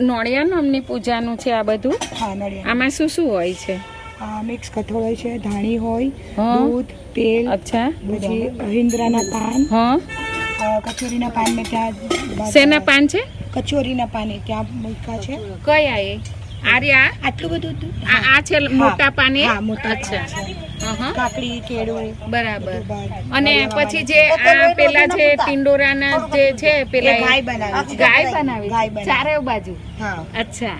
નોળિયા નામની પૂજાનું છે આ બધું. હા નળિયા. આમાં શું શું હોય છે? મિક્સ કઠોળ હોય છે ધાણી હોય દૂધ તેલ અચ્છા. પછી હિંદ્રાના પાન. હા. કચોરીના પાન મેં ત્યાં શેના પાન છે? કચોરીના પાન ત્યાં મૂકા છે. કયા એ? આર્યા? આટલું બધું? આ છે મોટા પાને? હા મોટા અચ્છા. કાકડી કેળું બરાબર. અને પછી જે આ પેલા જે ટિંડોરાના જે છે પેલા ગાય બનાવી ગાય બનાવી. ચારે બાજુ. હા. અચ્છા.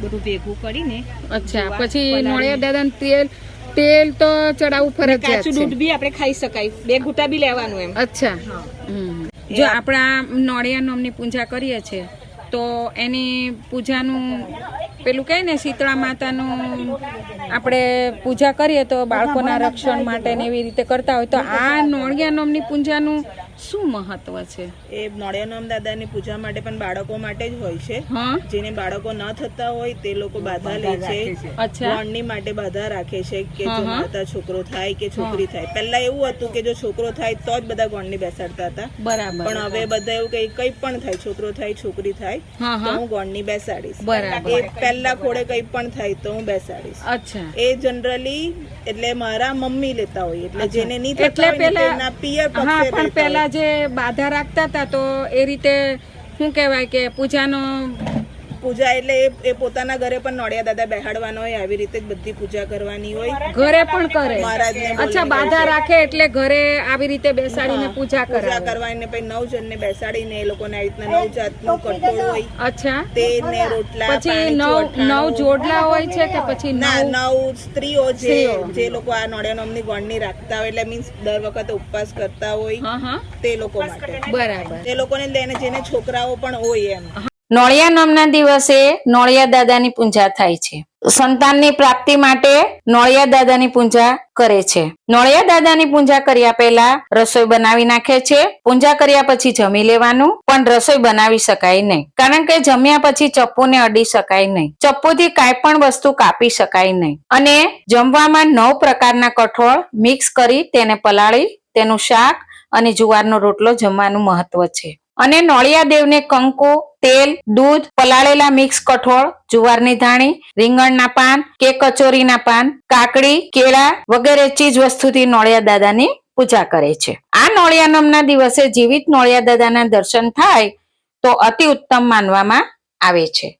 બધું ભેગું કરીને અચ્છા પછી નોળિયા દાદા તેલ તેલ તો ચડાવવું ફરજિયાત કાચું છે. દૂધ બી આપણે ખાઈ શકાય. બે ઘૂંટા બી લેવાનું એમ. અચ્છા. જો આપણા નોળિયા નામની પૂજા કરીએ છીએ તો એની પૂજાનું પેલું કહે ને, શીતળા માતાનું આપણે પૂજા કરીએ તો બાળકોના રક્ષણ માટે ને એવી રીતે કરતા હોય. તો આ નોળિયા નોમની પૂજાનું શું મહત્વ છે? એ નોળિયાનામ દાદાની પૂજા માટે પણ બાળકો માટે જ હોય છે. જેને બાળકો ન થતા હોય તે લોકો બાધા લે છે. વણની માટે બાધા રાખે છે કે જો માતા છોકરો થાય કે છોકરી થાય. પહેલા એવું હતું કે જો છોકરો થાય તો જ બધા ગોણની બેસાડતા હતા. બરાબર. પણ હવે બધા એવું કઈ કઈ પણ થાય છોકરો થાય છોકરી થાય તો હા. ગોણની બેસાડીશ. બરાબર. એ પહેલા ખોડે કઈ પણ થાય તો હું બેસાડીશ. અચ્છા. એ જનરલી એટલે મારા મમ્મી લેતા હોય. એટલે જેને નહીં થતા હોય એના પિયર પક્ષે પેલા જે બાધા રાખતા હતા તો એ રીતે શું કહેવાય કે પૂજાનો પૂજા એટલે એ પોતાના ઘરે પણ નોડિયા દાદા બેહાડવાનો હોય આવી રીતે જ બધી પૂજા કરવાની હોય. ઘરે પણ કરે. અચ્છા બાધા રાખે એટલે ઘરે આવી રીતે બેસાડીને પૂજા પૂજા કરાવે. કરવાની પછી નવ જણને બેસાડીને એ લોકોને આવી રીતના નવ જાતનું કઠોળ હોય અચ્છા. તે ને રોટલા પછી નવ નવ જોડલા હોય છે કે પછી ના નવ નવ સ્ત્રીઓ જે જે લોકો આ નોડિયા નોમની ગોળની રાખતા હોય એટલે મીન્સ દર વખતે ઉપવાસ કરતા હોય હા હા. તે લોકો માટે. બરાબર. તે લોકોને લઈને જેને છોકરાઓ પણ હોય એમ. નોળિયા નામના દિવસે નોળિયા દાદાની પૂજા થાય છે. સંતાનની પ્રાપ્તિ માટે નોળિયા દાદાની પૂજા કરે છે. નોળિયા દાદાની પૂજા કર્યા પહેલા રસોઈ બનાવી નાખે છે. પૂજા કર્યા પછી જમી લેવાનું, પણ રસોઈ બનાવી શકાય નહીં. કારણ કે જમ્યા પછી ચપ્પુને અડી શકાય નહીં. ચપ્પુથી કાંઈ પણ વસ્તુ કાપી શકાય નહીં. અને જમવામાં નવ પ્રકારના કઠોળ મિક્સ કરી તેને પલાળી, તેનું શાક અને જુવારનો રોટલો જમવાનું મહત્વ છે. અને નોળિયા દેવને કંકુ, તેલ, દૂધ, પલાળેલા મિક્સ કઠોળ, જુવારની ધાણી, રીંગણના પાન કે કચોરીના પાન, કાકડી, કેળા વગેરે ચીજ વસ્તુથી નોળિયા દાદાની પૂજા કરે છે. આ નોળિયા નમના દિવસે જીવિત નોળિયા દાદાના દર્શન થાય તો અતિ ઉત્તમ માનવામાં આવે છે.